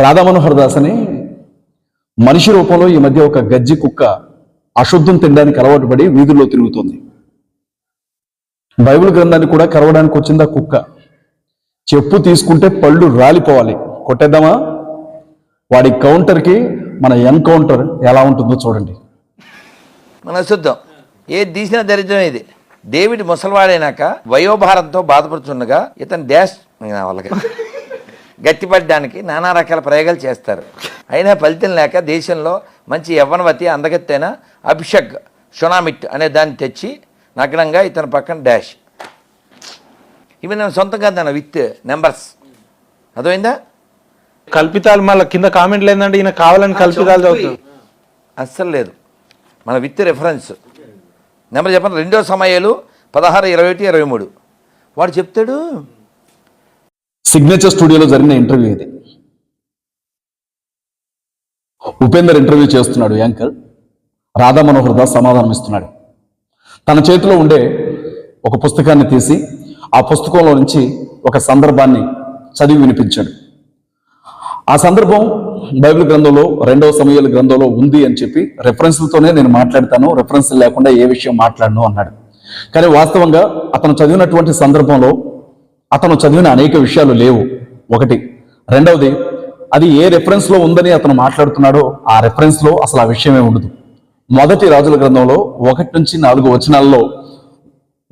రాధామనోహర్ దాస్ అని మనిషి రూపంలో ఈ మధ్య ఒక గజ్జి కుక్క అశుద్ధం తినడానికి అలవాటు పడి వీధుల్లో తిరుగుతుంది. బైబిల్ గ్రంథాన్ని కూడా కరవడానికి వచ్చింది ఆ కుక్క. చెప్పు తీసుకుంటే పళ్ళు రాలిపోవాలి. కొట్టేద్దామా? వాడి కౌంటర్కి మన ఎన్కౌంటర్ ఎలా ఉంటుందో చూడండి. మన అశుద్ధం ఏది తీసినా దరిద్రం ఇది. డేవిడ్ ముసలివాడైనాక వయోభారంతో బాధపడుతుండగా ఇతను డాష్ నా వాళ్ళకి. గట్టిపడడానికి నానా రకాల ప్రయోగాలు చేస్తారు. అయినా ఫలితం లేక దేశంలో మంచి యవ్వనవతి అందగత్తైన అభిషేక్ షొనామిట్ అనే దాన్ని తెచ్చి నగ్నంగా ఇతని పక్కన డాష్. ఇవి నేను సొంతంగా దాని విత్ నెంబర్స్. అర్థమైందా? కల్పితాలు మళ్ళీ కింద కామెంట్లు ఏంటంటే ఈయన కావాలని కల్పితాలు చదువుతాడు అస్సలు లేదు. మన విత్ రెఫరెన్స్. నెంబర్ చెప్పండి. రెండో సమయాలు పదహారు ఇరవై ఒకటి ఇరవై మూడు. వాడు చెప్తాడు సిగ్నేచర్ స్టూడియోలో జరిగిన ఇంటర్వ్యూ ఇది. ఉపేందర్ ఇంటర్వ్యూ చేస్తున్నాడు యాంకర్ రాధా మనోహర్ దాస్ సమాధానం ఇస్తున్నాడు. తన చేతిలో ఉండే ఒక పుస్తకాన్ని తీసి ఆ పుస్తకంలో నుంచి ఒక సందర్భాన్ని చదివి వినిపించాడు. ఆ సందర్భం బైబిల్ గ్రంథంలో రెండవ సమయాల గ్రంథంలో ఉంది అని చెప్పి రెఫరెన్స్లతోనే నేను మాట్లాడతాను రెఫరెన్స్ లేకుండా ఏ విషయం మాట్లాడను అన్నాడు. కానీ వాస్తవంగా అతను చదివినటువంటి సందర్భంలో అతను చదివిన అనేక విషయాలు లేవు. ఒకటి. రెండవది అది ఏ రెఫరెన్స్లో ఉందని అతను మాట్లాడుతున్నాడో ఆ రెఫరెన్స్లో అసలు ఆ విషయమే ఉండదు. మొదటి రాజుల గ్రంథంలో ఒకటి నుంచి నాలుగు వచనాల్లో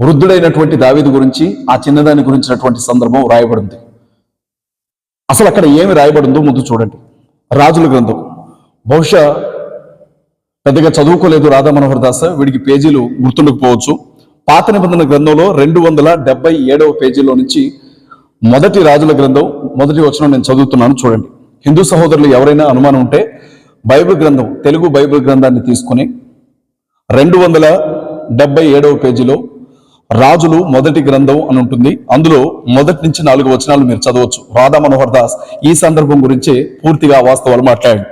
వృద్ధుడైనటువంటి దావీదు గురించి ఆ చిన్నదాని గురించినటువంటి సందర్భం రాయబడింది. అసలు అక్కడ ఏమి రాయబడిందో ముందు చూడండి. రాజుల గ్రంథం. బహుశా పెద్దగా చదువుకోలేదు రాధా మనోహర్ దాస్ వీడికి పేజీలు గుర్తుండకపోవచ్చు. పాత నిబంధన గ్రంథంలో రెండు వందల డెబ్బై ఏడవ పేజీలో నుంచి మొదటి రాజుల గ్రంథం మొదటి వచనం నేను చదువుతున్నాను చూడండి. హిందూ సహోదరులు ఎవరైనా అనుమానం ఉంటే బైబిల్ గ్రంథం తెలుగు బైబిల్ గ్రంథాన్ని తీసుకొని రెండు వందల డెబ్బై ఏడవ పేజీలో రాజులు మొదటి గ్రంథం అని ఉంటుంది. అందులో మొదటి నుంచి నాలుగు వచనాలు మీరు చదవచ్చు. రాధా మనోహర్ దాస్ ఈ సందర్భం గురించే పూర్తిగా వాస్తవాలు మాట్లాడాడు.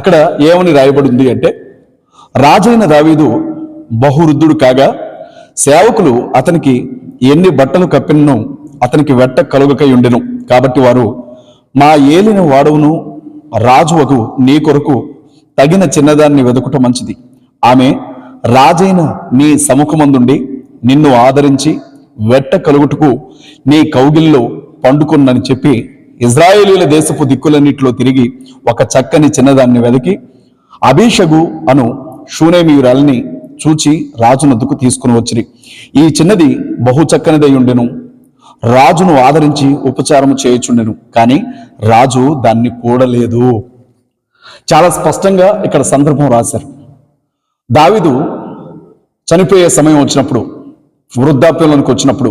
అక్కడ ఏమని రాయబడింది అంటే రాజైన దావీదు బహువృద్ధుడు కాగా సేవకులు అతనికి ఎన్ని బట్టలు కప్పినను అతనికి వెట్ట కలుగకై ఉండెను. కాబట్టి వారు మా ఏలిన వాడవును రాజువకు నీ కొరకు తగిన చిన్నదాన్ని వెదుకుట మంచిది. ఆమె రాజైన నీ సముఖమందుండి నిన్ను ఆదరించి వెట్ట కలుగుటకు నీ కౌగిల్లో పండుకున్నని చెప్పి ఇజ్రాయేలీల దేశపు దిక్కులన్నిటిలో తిరిగి ఒక చక్కని చిన్నదాన్ని వెతికి అభిషగు అను షూనేమియురాల్ని చూచి రాజునద్దుకు తీసుకుని వచ్చిరి. ఈ చిన్నది బహు చక్కనిదై ఉండెను. రాజును ఆదరించి ఉపచారము చేయుచుండెను. కానీ రాజు దాన్ని కూడలేదు. చాలా స్పష్టంగా ఇక్కడ సందర్భం రాశారు. దావిదు చనిపోయే సమయం వచ్చినప్పుడు వృద్ధాప్యంలోనికి వచ్చినప్పుడు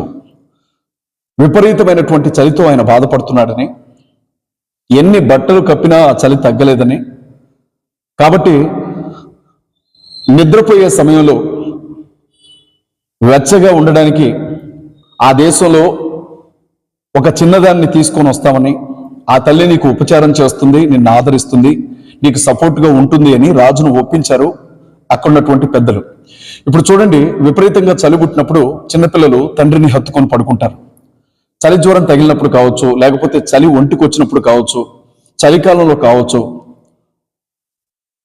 విపరీతమైనటువంటి చలితో ఆయన బాధపడుతున్నాడని ఎన్ని బట్టలు కప్పినా ఆ చలి తగ్గలేదని. కాబట్టి నిద్రపోయే సమయంలో వెచ్చగా ఉండడానికి ఆ దేశంలో ఒక చిన్నదాన్ని తీసుకొని వస్తామని ఆ తల్లి నీకు ఉపచారం చేస్తుంది నిన్ను ఆదరిస్తుంది నీకు సపోర్ట్గా ఉంటుంది అని రాజును ఒప్పించారు అక్కడున్నటువంటి పెద్దలు. ఇప్పుడు చూడండి విపరీతంగా చలి పుట్టినప్పుడు చిన్నపిల్లలు తండ్రిని హత్తుకొని పడుకుంటారు. చలి జ్వరం తగిలినప్పుడు కావచ్చు లేకపోతే చలి ఒంటికి వచ్చినప్పుడు కావచ్చు చలికాలంలో కావచ్చు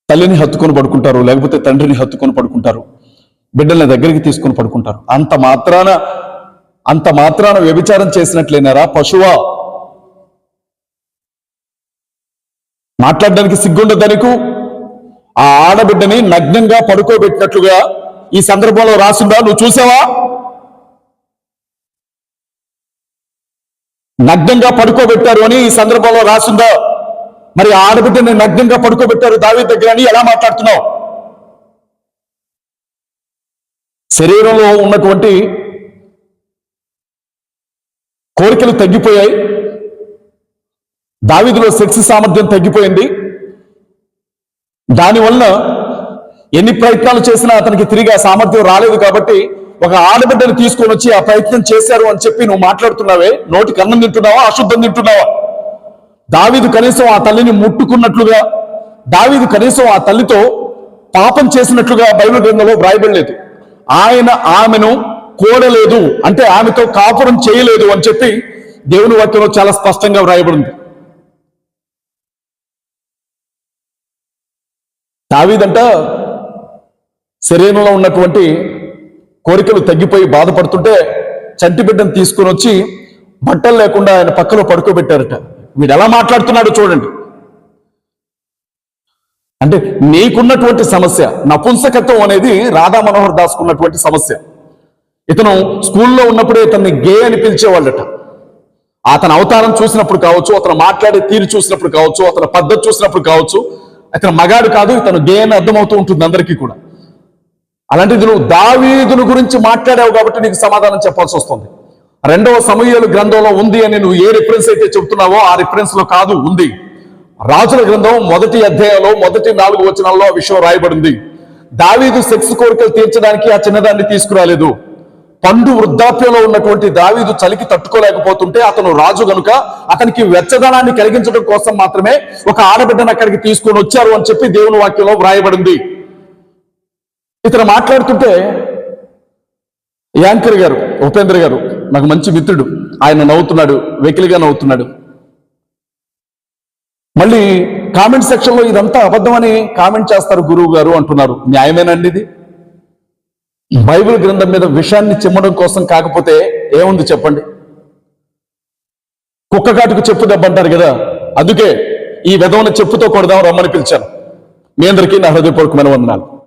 తల్లిని హత్తుకొని పడుకుంటారు లేకపోతే తండ్రిని హత్తుకొని పడుకుంటారు బిడ్డల్ని దగ్గరికి తీసుకొని పడుకుంటారు. అంత మాత్రాన అంత మాత్రాన వ్యభిచారం చేసినట్లేనారా పశువా? మాట్లాడడానికి సిగ్గుండదు నీకు? ఆ ఆడబిడ్డని నగ్నంగా పడుకోబెట్టినట్లుగా ఈ సందర్భంలో రాసిందా? నువ్వు చూసావా? నగ్నంగా పడుకోబెట్టారు అని ఈ సందర్భంలో రాసిందా? మరి ఆడబిడ్డని నగ్నంగా పడుకోబెట్టారు దావి దగ్గర అని ఎలా మాట్లాడుతున్నావు? శరీరంలో ఉన్నటువంటి కోరికలు తగ్గిపోయాయి. దావిదిలో సెక్స్ సామర్థ్యం తగ్గిపోయింది. దానివల్ల ఎన్ని ప్రయత్నాలు చేసినా అతనికి తిరిగి ఆ సామర్థ్యం రాలేదు కాబట్టి ఒక ఆడబిడ్డను తీసుకొని వచ్చి ఆ ప్రయత్నం చేశారు అని చెప్పి నువ్వు మాట్లాడుతున్నావే? నోటికి అన్నం తింటున్నావా? అశుద్ధం తింటున్నావా? దావీదు కనీసం ఆ తల్లిని ముట్టుకున్నట్లుగా దావీదు కనీసం ఆ తల్లితో పాపం చేసినట్లుగా బైబిల్ గ్రంథంలో వ్రాయబడలేదు ఆయన ఆమెను కోడలేదు అంటే ఆమెతో కాపురం చేయలేదు అని చెప్పి దేవుని వాక్యంలో చాలా స్పష్టంగా వ్రాయబడింది. దావీదంట శరీరంలో ఉన్నటువంటి కోరికలు తగ్గిపోయి బాధపడుతుంటే చంటి బిడ్డను తీసుకుని వచ్చి బట్టలు లేకుండా ఆయన పక్కలో పడుకోబెట్టారట. వీడు ఎలా మాట్లాడుతున్నాడో చూడండి. అంటే నీకున్నటువంటి సమస్య నపుంసకత్వం అనేది రాధా మనోహర్ దాస్ ఉన్నటువంటి సమస్య. ఇతను స్కూల్లో ఉన్నప్పుడే ఇతన్ని గే అని పిలిచేవాళ్ళట. అతని అవతారం చూసినప్పుడు కావచ్చు అతను మాట్లాడే తీరు చూసినప్పుడు కావచ్చు అతని పద్ధతి చూసినప్పుడు కావచ్చు అతను మగాడు కాదు ఇతను గే అని అర్థమవుతూ ఉంటుంది అందరికీ కూడా. అలాంటిది నువ్వు దావీదును గురించి మాట్లాడావు కాబట్టి నీకు సమాధానం చెప్పాల్సి వస్తుంది. రెండవ సమూహలు గ్రంథంలో ఉంది అని నువ్వు ఏ రిఫరెన్స్ అయితే చెబుతున్నావో ఆ రిఫరెన్స్లో కాదు ఉంది. రాజుల గ్రంథం మొదటి అధ్యాయంలో మొదటి నాలుగు వచనాల్లో ఆ విషయం రాయబడింది. దావీదు సెక్స్ కోరికలు తీర్చడానికి ఆ చిన్నదాన్ని తీసుకురాలేదు. పండు వృద్ధాప్యంలో ఉన్నటువంటి దావీదు చలికి తట్టుకోలేకపోతుంటే అతను రాజు గనుక అతనికి వెచ్చదనాన్ని కలిగించడం కోసం మాత్రమే ఒక ఆడబిడ్డను అక్కడికి తీసుకొని వచ్చారు అని చెప్పి దేవుని వాక్యంలో వ్రాయబడింది. ఇతను మాట్లాడుతుంటే యాంకర్ గారు ఉపేంద్ర గారు నాకు మంచి మిత్రుడు. ఆయన నవ్వుతున్నాడు వెకిలిగా నవ్వుతున్నాడు. మళ్ళీ కామెంట్ సెక్షన్లో ఇదంతా అబద్ధమని కామెంట్ చేస్తారు గురువు గారు అంటున్నారు. న్యాయమేనండి ఇది? బైబిల్ గ్రంథం మీద విషయాన్ని చిమ్మడం కోసం కాకపోతే ఏముంది చెప్పండి? కుక్క కాటుకు చెప్పు దెబ్బంటారు కదా. అందుకే ఈ విధమైన చెప్పుతో కొడదాం రమ్మని పిలిచాను. మీ అందరికీ నా హృదయపూర్వకమైన వందనాలు.